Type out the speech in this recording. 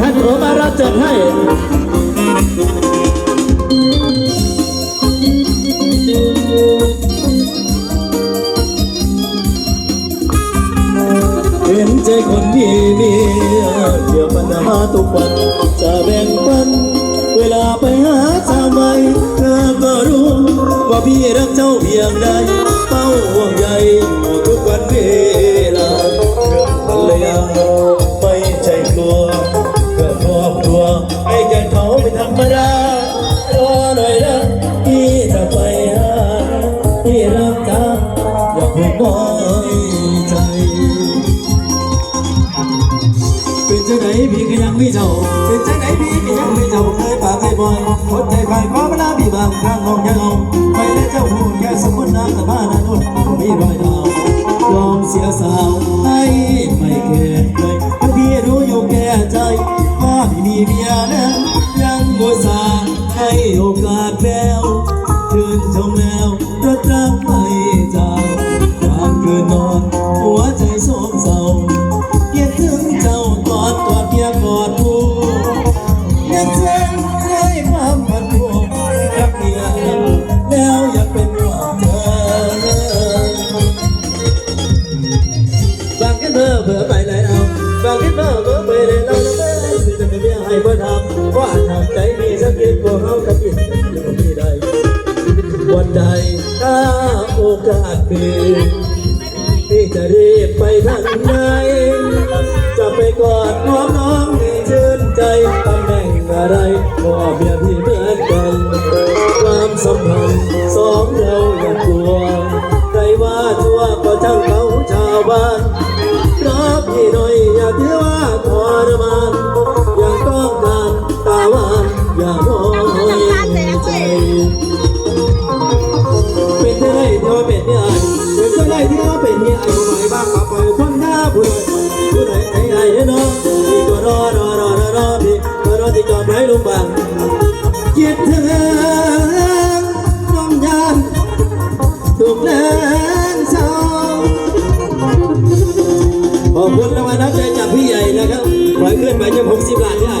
ท่านโทรมารับจัดให้เห็นใจคนมีเมียเดี๋ยวปัญหาทุกวันจะแบ่งปัน เวลาไปหาสาวใหม่เธอก็รู้ ว่าพี่รักเจ้าเพียงใดเฝ้าห่วงใย อย่าเพิ่งน้อยใจ เป็นจังไหนพี่ก็ยังไม่เจ้า เป็นจังไหนพี่ก็ยังไม่เจ้าเคยปากเคยบ่อยอดใจคอยขอเวลาพี่บางครั้งมองยังเอาไปและเจ้าหูแค่สมมุติน้ำแต่บ้านนานุ่นมีรอยดาวยอมเสียสาวให้ไม่เข็ดเลยทั้งพี่รู้อยู่แก่ใจว่าพี่มีเมียแล้วยังบ่สาให้โอกาสแล้วชื่นชมแล้วรักรักไม่ มีสักเพียงพวกเขากับอินยังมีได้วันใดถ้าโอกาสเปลี่ยนที่จะรีบไปทางไหนจะไปกอดน้องน้องให้ชื่นใจตำแหน่งอะไรก็เบียพี่เหมือนกันความสัมพันธ์สองเราอย่ากลัวใครว่าชั่วก็ช่างเขาชาวบ้านรับพี่หน่อยอย่าถือว่าทรมาน ไว้ลงบังคิดถึงน้องยานถูกแรงเศร้าขอบคุณรางวัลน้ำใจจากพี่ใหญ่นะครับปล่อยขึ้นไปจะหกสิบล้านได้